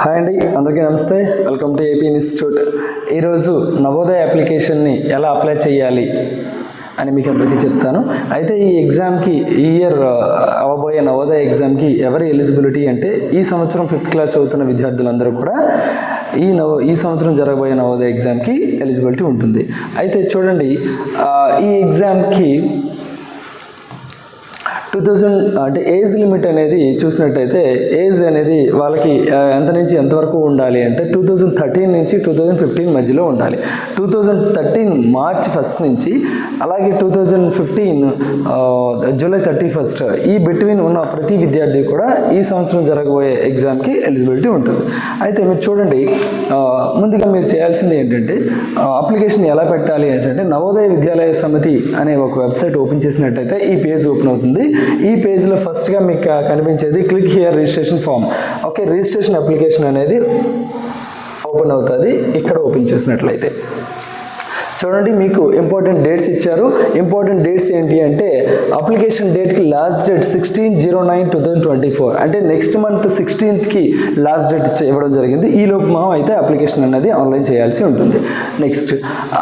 Hi అండి అందరికీ నమస్తే. Welcome to AP institute. ఈరోజు నవోదయ అప్లికేషన్ని ఎలా అప్లై చేయాలి అని మీకు అందరికీ చెప్తాను. అయితే ఈ ఎగ్జామ్కి ఈ ఇయర్ అవ్వబోయే నవోదయ ఎగ్జామ్కి ఎవరి ఎలిజిబిలిటీ అంటే ఈ సంవత్సరం ఫిఫ్త్ క్లాస్ చదువుతున్న విద్యార్థులందరూ కూడా ఈ నవ ఈ సంవత్సరం జరగబోయే నవోదయ ఎగ్జామ్కి ఎలిజిబిలిటీ ఉంటుంది. అయితే చూడండి ఈ ఎగ్జామ్కి టూ థౌజండ్ అంటే ఏజ్ లిమిట్ అనేది చూసినట్టయితే ఏజ్ అనేది వాళ్ళకి ఎంత నుంచి ఎంతవరకు ఉండాలి అంటే టూ థౌజండ్ థర్టీన్ నుంచి టూ థౌజండ్ ఫిఫ్టీన్ మధ్యలో ఉండాలి. Two thousand thirteen March first నుంచి అలాగే two thousand fifteen July thirty first ఈ బిట్వీన్ ఉన్న ప్రతి విద్యార్థి కూడా ఈ సంవత్సరం జరగబోయే ఎగ్జామ్కి ఎలిజిబిలిటీ ఉంటుంది. అయితే మీరు చూడండి ముందుగా మీరు చేయాల్సింది ఏంటంటే అప్లికేషన్ ఎలా పెట్టాలి అనేసి అంటే నవోదయ విద్యాలయ సమితి అనే ఒక వెబ్సైట్ ఓపెన్ చేసినట్టయితే ఈ పేజ్ ఓపెన్ అవుతుంది. ఈ పేజ్లో ఫస్ట్గా మీకు కనిపించేది click here registration form okay registration application అనేది ఓపెన్ అవుతుంది. ఇక్కడ ఓపెన్ చేసినట్లయితే. చూడండి మీకు ఇంపార్టెంట్ డేట్స్ ఇచ్చారు. ఇంపార్టెంట్ డేట్స్ ఏంటి అంటే అప్లికేషన్ డేట్కి last date sixteen zero nine two thousand twenty four అంటే నెక్స్ట్ మంత్ సిక్స్టీన్త్కి లాస్ట్ డేట్ ఇవ్వడం జరిగింది. ఈ లోపు మనం అయితే అప్లికేషన్ అనేది ఆన్లైన్ చేయాల్సి ఉంటుంది. నెక్స్ట్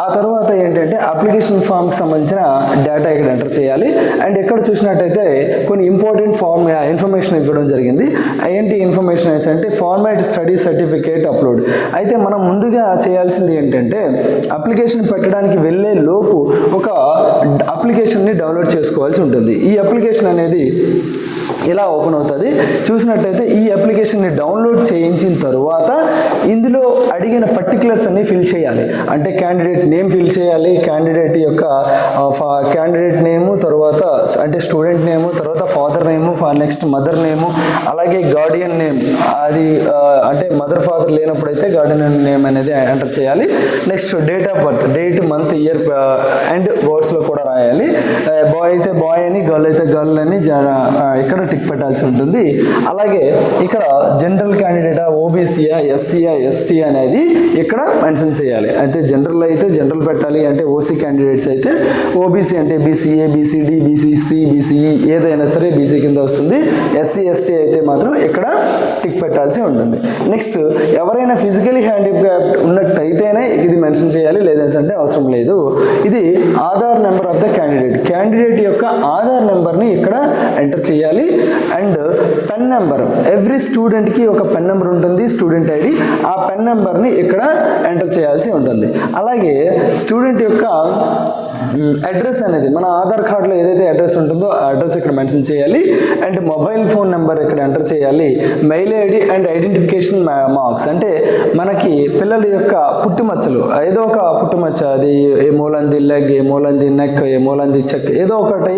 ఆ తర్వాత ఏంటంటే అప్లికేషన్ ఫామ్కి సంబంధించిన డేటా ఇక్కడ ఎంటర్ చేయాలి. అండ్ ఎక్కడ చూసినట్టయితే కొన్ని ఇంపార్టెంట్ ఫార్మ్ ఇన్ఫర్మేషన్ ఇవ్వడం జరిగింది. ఏంటి ఇన్ఫర్మేషన్ అంటే ఫార్మాట్ స్టడీ సర్టిఫికేట్ అప్లోడ్ అయితే మనం ముందుగా చేయాల్సింది ఏంటంటే అప్లికేషన్ పెట్టడానికి వెళ్ళే లోపు ఒక అప్లికేషన్ని డౌన్లోడ్ చేసుకోవాల్సి ఉంటుంది. ఈ అప్లికేషన్ అనేది ఇలా ఓపెన్ అవుతుంది. చూసినట్టయితే ఈ అప్లికేషన్ని డౌన్లోడ్ చేయించిన తరువాత ఇందులో అడిగిన పర్టికులర్స్ అన్ని ఫిల్ చేయాలి. అంటే క్యాండిడేట్ నేమ్ ఫిల్ చేయాలి క్యాండిడేట్ యొక్క క్యాండిడేట్ నేము తర్వాత అంటే స్టూడెంట్ నేము తర్వాత father name next mother name అలాగే గార్డియన్ నేమ్. అది అంటే మదర్ ఫాదర్ లేనప్పుడైతే గార్డియన్ నేమ్ అనేది ఎంటర్ చేయాలి. Next date of birth date month year and వర్డ్స్లో కూడా రాయాలి. బాయ్ అయితే బాయ్ అని గర్ల్ అయితే గర్ల్ అని ఇక్కడ టిక్ పెట్టాల్సి ఉంటుంది. అలాగే ఇక్కడ జనరల్ క్యాండిడేటా ఓబీసీయా ఎస్సీయా ఎస్టీ అనేది ఇక్కడ మెన్షన్ చేయాలి. అయితే జనరల్ అయితే జనరల్ పెట్టాలి అంటే ఓసీ క్యాండిడేట్స్ అయితే ఓబీసీ అంటే బీసీఏ బీసీడీ బీసీసీ బీసీఈ ఏదైనా సరే బీసీ కింద వస్తుంది. ఎస్సీ ఎస్టీ అయితే మాత్రం ఇక్కడ టిక్ పెట్టాల్సి ఉంటుంది. నెక్స్ట్ ఎవరైనా ఫిజికలీ హ్యాండిక్యాప్ ఉన్నట్టయితేనే ఇది మెన్షన్ చేయాలి లేదంటే అంటే అవసరం లేదు. ఇది Aadhaar number of the candidate candidate యొక్క ఆధార్ నెంబర్ని ఇక్కడ ఎంటర్ చేయాలి. అండ్ నెంబర్ ఎవ్రీ స్టూడెంట్కి ఒక పెన్ నెంబర్ ఉంటుంది స్టూడెంట్ ఐడి ఆ పెన్ నెంబర్ని ఇక్కడ ఎంటర్ చేయాల్సి ఉంటుంది. అలాగే స్టూడెంట్ యొక్క అడ్రస్ అనేది మన ఆధార్ కార్డులో ఏదైతే అడ్రస్ ఉంటుందో ఆ అడ్రస్ ఇక్కడ మెన్షన్ చేయాలి. అండ్ మొబైల్ ఫోన్ నెంబర్ ఇక్కడ ఎంటర్ చేయాలి. Mail ID and identification marks అంటే మనకి పిల్లల యొక్క పుట్టుమచ్చలు. ఏదో ఒక పుట్టుమచ్చ అది ఏ మూలంది లెగ్ ఏ మూలంది నెక్ ఏ మూలంది చెక్ ఏదో ఒకటి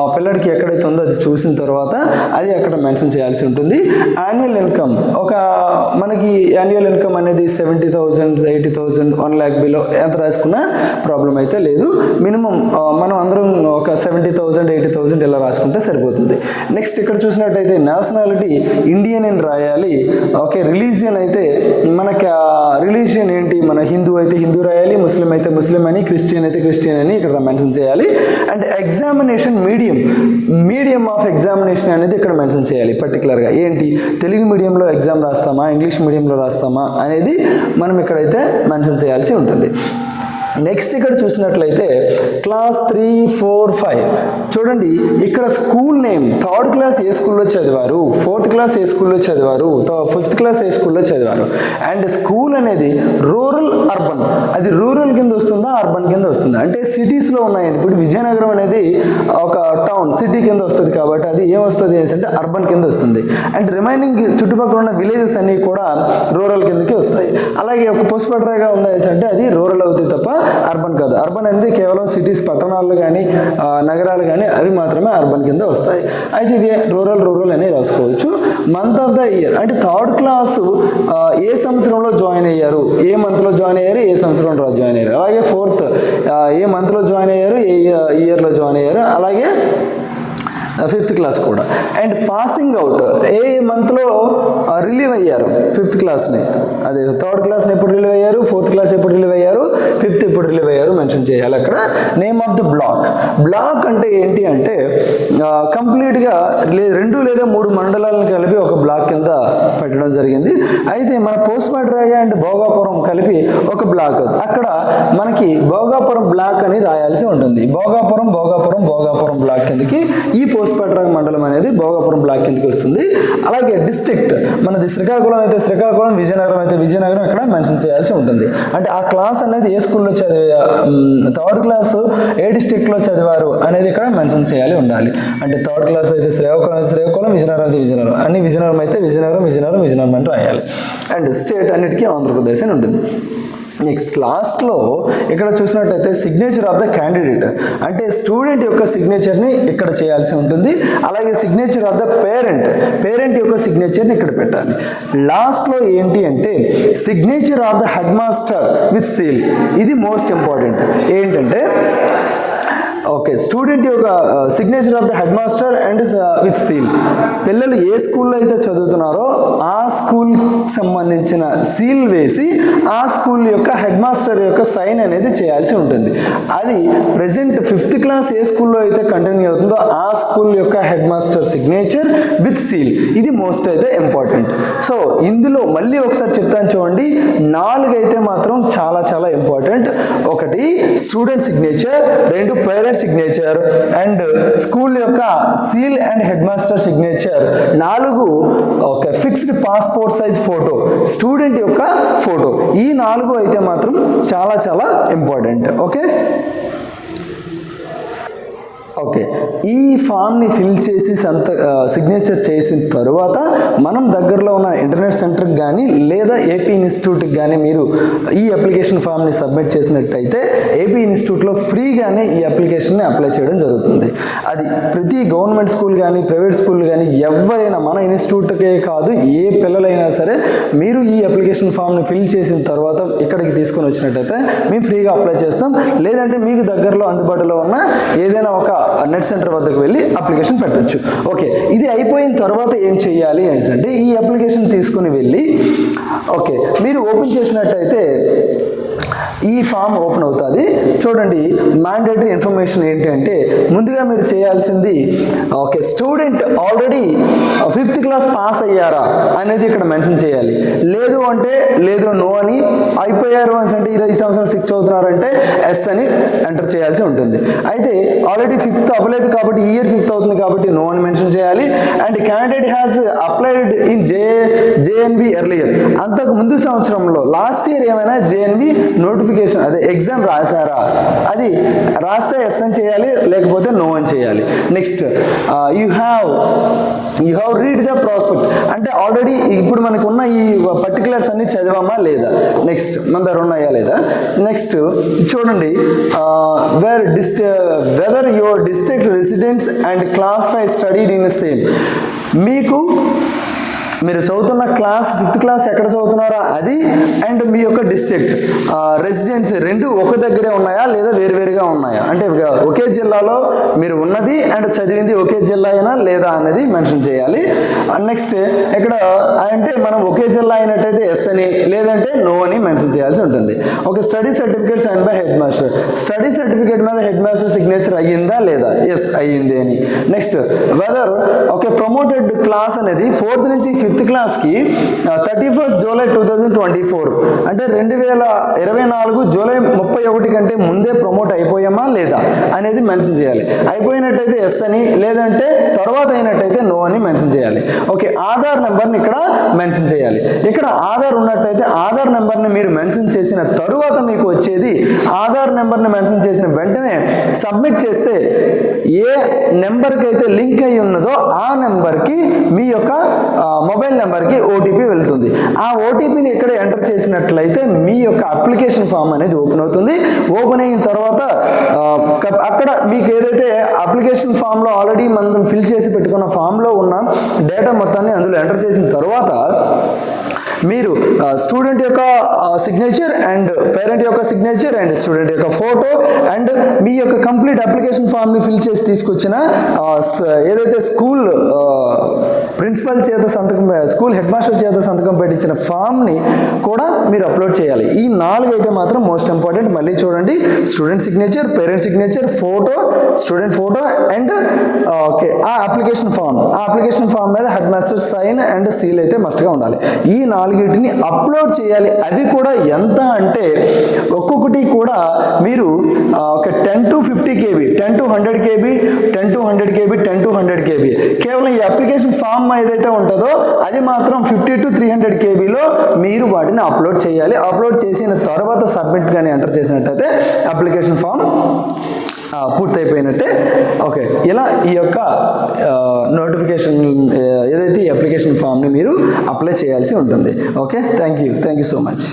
ఆ పిల్లడికి ఎక్కడైతే ఉందో అది చూసిన తర్వాత అది అక్కడ మెన్షన్ చేయాల్సి ఉంటుంది. యాన్యువల్ ఇన్కమ్ ఒక మనకి యాన్యువల్ ఇన్కమ్ అనేది seventy thousand eighty thousand one lakh below ఎంత రాసుకున్నా ప్రాబ్లం అయితే లేదు. మినిమం మనం అందరం ఒక సెవెంటీ థౌజండ్ ఎయిటీ థౌజండ్ ఇలా రాసుకుంటే సరిపోతుంది. నెక్స్ట్ ఇక్కడ చూసినట్టయితే నేషనాలిటీ ఇండియన్ అని రాయాలి. ఓకే రిలీజియన్ అయితే మనకి రిలీజియన్ ఏంటి? మన హిందూ అయితే హిందూ రాయాలి ముస్లిం అయితే ముస్లిం అని క్రిస్టియన్ అయితే క్రిస్టియన్ అని ఇక్కడ మెన్షన్ చేయాలి. And examination medium medium of examination అనేది ఇక్కడ మెన్షన్ చేయాలి. పర్టికులర్గా ఏంటి? తెలుగు మీడియంలో ఎగ్జామ్ రాస్తామా? ఇంగ్లీష్ మీడియంలో రాస్తామా? అనేది మనం ఇక్కడైతే మెన్షన్ చేయాల్సి ఉంటుంది. నెక్స్ట్ ఇక్కడ చూసినట్లయితే క్లాస్ త్రీ ఫోర్ ఫైవ్ చూడండి ఇక్కడ స్కూల్ నేమ్ థర్డ్ క్లాస్ ఏ స్కూల్లో చదివారు ఫోర్త్ క్లాస్ ఏ స్కూల్లో చదివారు ఫిఫ్త్ క్లాస్ ఏ స్కూల్లో చదివారు. అండ్ స్కూల్ అనేది రూరల్ అర్బన్ అది రూరల్ కింద వస్తుందా అర్బన్ కింద వస్తుందా? అంటే సిటీస్లో ఉన్నాయండి. ఇప్పుడు విజయనగరం అనేది ఒక టౌన్ సిటీ కింద వస్తుంది కాబట్టి అది ఏం వస్తుంది అంటే అర్బన్ కింద వస్తుంది. అండ్ రిమైనింగ్ చుట్టుపక్కల ఉన్న విలేజెస్ అన్నీ కూడా రూరల్ కిందకి వస్తాయి. అలాగే ఒక పుష్పట్రాగా ఉన్నది అంటే అది రూరల్ అవుతుంది తప్ప అర్బన్ కాదు. అర్బన్ అనేది కేవలం సిటీస్ పట్టణాలు కానీ నగరాలు కానీ అవి మాత్రమే అర్బన్ కింద వస్తాయి. అయితే ఇవి రూరల్ రూరల్ అనేది రాసుకోవచ్చు. మంత్ ఆఫ్ ద ఇయర్ అంటే థర్డ్ క్లాసు ఏ సంవత్సరంలో జాయిన్ అయ్యారు? ఏ మంత్లో జాయిన్ అయ్యారు? ఏ సంవత్సరంలో జాయిన్ అయ్యారు? అలాగే ఫోర్త్ ఏ మంత్లో జాయిన్ అయ్యారు? ఏ ఇయర్లో జాయిన్ అయ్యారు? అలాగే ఫిఫ్త్ క్లాస్ కూడా. అండ్ పాసింగ్ అవుట్ ఏ మంత్లో రిలీవ్ అయ్యారు ఫిఫ్త్ క్లాస్ని? అదే థర్డ్ క్లాస్ని ఎప్పుడు రిలీవ్ అయ్యారు? ఫోర్త్ క్లాస్ ఎప్పుడు రిలీవ్ అయ్యారు? ఫిఫ్త్ ఎప్పుడు రిలీవ్ అయ్యారు? మెన్షన్ చేయాలి అక్కడ. Name of the block. Block అంటే ఏంటి అంటే కంప్లీట్గా లే రెండు లేదా మూడు మండలాలను కలిపి ఒక బ్లాక్ కింద పెట్టడం జరిగింది. అయితే మన పోస్ట్ మాట్రాగ అండ్ భోగాపురం కలిపి ఒక బ్లాక్. అక్కడ మనకి భోగాపురం బ్లాక్ అని రాయాల్సి ఉంటుంది. భోగాపురం భోగాపురం భోగాపురం బ్లాక్ కిందకి ఈ పోస్ట్ మాట్రాగ మండలం అనేది భోగాపురం బ్లాక్ కిందకి వస్తుంది. అలాగే డిస్ట్రిక్ట్ మనది శ్రీకాకుళం అయితే శ్రీకాకుళం విజయనగరం అయితే విజయనగరం ఇక్కడ మెన్షన్ చేయాల్సి ఉంటుంది. అంటే ఆ క్లాస్ అనేది ఏ స్కూల్లో చదివే థర్డ్ క్లాస్ ఏ డిస్ట్రిక్ట్లో చదివారు అనేది ఇక్కడ మెన్షన్ చేయాలి ఉండాలి. అంటే థర్డ్ క్లాస్ అయితే శ్రీకాకుళం అయితే శ్రీకాకుళం విజయనగరం అయితే విజయనగరం. అన్ని విజయనగరం అయితే విజయనగరం విజయనగరం విజయనగరం అని రాయాలి. అండ్ స్టేట్ అన్నిటికీ ఆంధ్రప్రదేశ్ అని ఉంటుంది. నెక్స్ట్ లాస్ట్లో ఇక్కడ చూసినట్టయితే సిగ్నేచర్ ఆఫ్ ద క్యాండిడేట్ అంటే స్టూడెంట్ యొక్క సిగ్నేచర్ని ఇక్కడ చేయాల్సి ఉంటుంది. అలాగే signature of the parent parent యొక్క సిగ్నేచర్ని ఇక్కడ పెట్టాలి. లాస్ట్లో ఏంటి అంటే signature of the head master with seal ఇది మోస్ట్ ఇంపార్టెంట్ ఏంటంటే ఓకే స్టూడెంట్ యొక్క signature of the head master and with seal పిల్లలు ఏ స్కూల్లో అయితే చదువుతున్నారో ఆ స్కూల్ సంబంధించిన సీల్ వేసి ఆ స్కూల్ యొక్క హెడ్ మాస్టర్ యొక్క సైన్ అనేది చేయాల్సి ఉంటుంది. అది ప్రజెంట్ ఫిఫ్త్ క్లాస్ ఏ స్కూల్లో అయితే కంటిన్యూ అవుతుందో ఆ స్కూల్ యొక్క head master signature with seal ఇది మోస్ట్ అయితే ఇంపార్టెంట్ సో ఇందులో మళ్ళీ ఒకసారి చెప్తాను చూడండి. నాలుగు అయితే మాత్రం చాలా చాలా ఇంపార్టెంట్ ఒకటి స్టూడెంట్ సిగ్నేచర్ రెండు పేరెంట్స్ సిగ్నేచర్ అండ్ స్కూల్ యొక్క seal and head master signature నాలుగు ఒక fixed passport size photo student యొక్క ఫోటో ఈ నాలుగు అయితే మాత్రం చాలా చాలా ఇంపార్టెంట్ ఓకే ఓకే. ఈ ఫామ్ని ఫిల్ చేసి సంత సిగ్నేచర్ చేసిన తరువాత మనం దగ్గరలో ఉన్న ఇంటర్నెట్ సెంటర్కి కానీ లేదా ఏపీ ఇన్స్టిట్యూట్కి కానీ మీరు ఈ అప్లికేషన్ ఫామ్ని సబ్మిట్ చేసినట్టయితే ఏపీ ఇన్స్టిట్యూట్లో ఫ్రీగానే ఈ అప్లికేషన్ని అప్లై చేయడం జరుగుతుంది. అది ప్రతి గవర్నమెంట్ స్కూల్ కానీ ప్రైవేట్ స్కూల్ కానీ ఎవరైనా మన ఇన్స్టిట్యూట్కే కాదు ఏ పిల్లలైనా సరే మీరు ఈ అప్లికేషన్ ఫామ్ని ఫిల్ చేసిన తర్వాత ఇక్కడికి తీసుకొని వచ్చినట్టయితే మేము ఫ్రీగా అప్లై చేస్తాం. లేదంటే మీకు దగ్గరలో అందుబాటులో ఉన్న ఏదైనా ఒక నెట్ సెంటర్ వద్దకు వెళ్ళి అప్లికేషన్ పెట్టొచ్చు. ఓకే ఇది అయిపోయిన తర్వాత ఏం చేయాలి అంటే ఈ అప్లికేషన్ తీసుకుని వెళ్ళి ఓకే మీరు ఓపెన్ చేసినట్టయితే ఈ ఫామ్ ఓపెన్ అవుతుంది. చూడండి మ్యాండేటరీ ఇన్ఫర్మేషన్ ఏంటంటే ముందుగా మీరు చేయాల్సింది okay student already fifth class pass అయ్యారా అనేది ఇక్కడ మెన్షన్ చేయాలి. లేదు అంటే లేదు నో అని అయిపోయారు అని అంటే ఈ సంవత్సరం సిక్స్ అవుతున్నారంటే ఎస్ అని ఎంటర్ చేయాల్సి ఉంటుంది. అయితే ఆల్రెడీ ఫిఫ్త్ అవ్వలేదు కాబట్టి ఈ ఇయర్ ఫిఫ్త్ అవుతుంది కాబట్టి నో అని మెన్షన్ చేయాలి. And candidate has applied in J JNB earlier అంతకు ముందు సంవత్సరంలో లాస్ట్ ఇయర్ ఏమైనా జేఎన్బి నోటిఫికేషన్ అదే ఎగ్జామ్ రాశారా? అది రాస్తే ఎస్ అని చేయాలి లేకపోతే నో అని చేయాలి. Next you have you have read the prospect అంటే ఆల్రెడీ ఇప్పుడు మనకు ఉన్న ఈ పర్టికులర్స్ అన్ని చదివామా లేదా? నెక్స్ట్ మన దగ్గర ఉన్నాయా లేదా? నెక్స్ట్ చూడండి where dist whether your district residence and class five studied in same మీకు మీరు చదువుతున్న క్లాస్ ఫిఫ్త్ క్లాస్ ఎక్కడ చదువుతున్నారో? అది అండ్ మీ యొక్క డిస్ట్రిక్ట్. రెసిడెన్సీ రెండు ఒక దగ్గరే ఉన్నాయా? లేదా వేరువేరుగా ఉన్నాయా? అంటే ఒకే జిల్లాలో మీరు ఉన్నది అండ్ చదివింది ఒకే జిల్లా అయినా లేదా అనేది మెన్షన్ చేయాలి. నెక్స్ట్ ఇక్కడ అంటే మనం ఒకే జిల్లా అయినట్టయితే ఎస్ అని లేదంటే నో అని మెన్షన్ చేయాల్సి ఉంటుంది. ఒక study certificate sign by head master. Study certificate మీద హెడ్ మాస్టర్ సిగ్నేచర్ అయ్యిందా లేదా? ఎస్ అయ్యింది అని. Next whether okay promoted class అనేది ఫోర్త్ నుంచి ఫిఫ్త్ క్లాస్కి thirty first July two thousand twenty four. అంటే రెండు వేల ఇరవై నాలుగు జూలై ముప్పై ఒకటి కంటే ముందే ప్రమోట్ అయిపోయామా లేదా అనేది మెన్షన్ చేయాలి. అయిపోయినట్టయితే ఎస్ అని లేదంటే తర్వాత అయినట్టయితే నో అని మెన్షన్ చేయాలి. ఓకే ఆధార్ నెంబర్ని ఇక్కడ మెన్షన్ చేయాలి. ఇక్కడ ఆధార్ ఉన్నట్టయితే ఆధార్ నెంబర్ని మీరు మెన్షన్ చేసిన తరువాత మీకు వచ్చేది ఆధార్ నెంబర్ని మెన్షన్ చేసిన వెంటనే సబ్మిట్ చేస్తే ఏ నెంబర్కి అయితే లింక్ అయి ఉన్నదో ఆ నెంబర్కి మీ యొక్క మొబైల్ నెంబర్కి ఓటీపీ వెళ్తుంది. ఆ ఓటీపీని ఇక్కడ ఎంటర్ చేసినట్లయితే మీ యొక్క అప్లికేషన్ ఫామ్ అనేది ఓపెన్ అవుతుంది. ఓపెన్ అయిన తర్వాత అక్కడ మీకు ఏదైతే అప్లికేషన్ ఫామ్లో ఆల్రెడీ మనం ఫిల్ చేసి పెట్టుకున్న ఫామ్లో ఉన్న డేటా మొత్తాన్ని అందులో ఎంటర్ చేసిన తర్వాత మీరు స్టూడెంట్ యొక్క సిగ్నేచర్ అండ్ పేరెంట్ యొక్క సిగ్నేచర్ అండ్ స్టూడెంట్ యొక్క ఫోటో అండ్ మీ యొక్క కంప్లీట్ అప్లికేషన్ ఫామ్ని ఫిల్ చేసి తీసుకొచ్చిన ఏదైతే స్కూల్ ప్రిన్సిపల్ చేత సంతకం స్కూల్ హెడ్ మాస్టర్ చేత సంతకం పెట్టించిన ఫామ్ని కూడా మీరు అప్లోడ్ చేయాలి. ఈ నాలుగు అయితే మాత్రం మోస్ట్ ఇంపార్టెంట్ మళ్ళీ చూడండి student signature parent signature photo student photo and okay ఆ అప్లికేషన్ ఫామ్ ఆ అప్లికేషన్ ఫామ్ మీద head master sign and seal అయితే మస్ట్గా ఉండాలి. ఈ నాలుగిటిని అప్లోడ్ చేయాలి. అవి కూడా ఎంత అంటే ఒక్కొక్కటి కూడా మీరు ఒక ten to fifty KB ten to hundred KB ten to hundred KB ten to hundred KB. కేవలం ఈ అప్లికేషన్ ఫామ్ ఏదైతే ఉంటుందో అది మాత్రం ఫిఫ్టీ టు త్రీ హండ్రెడ్ కేబీలో మీరు వాటిని అప్లోడ్ చేయాలి. అప్లోడ్ చేసిన తర్వాత సబ్మిట్ కానీ ఎంటర్ చేసినట్టయితే అప్లికేషన్ ఫామ్ పూర్తయిపోయినట్టే. ఓకే. ఇలా ఈ యొక్క నోటిఫికేషన్ ఏదైతే ఈ అప్లికేషన్ ఫామ్ని మీరు అప్లై చేయాల్సి ఉంటుంది. Okay? Thank you thank you so much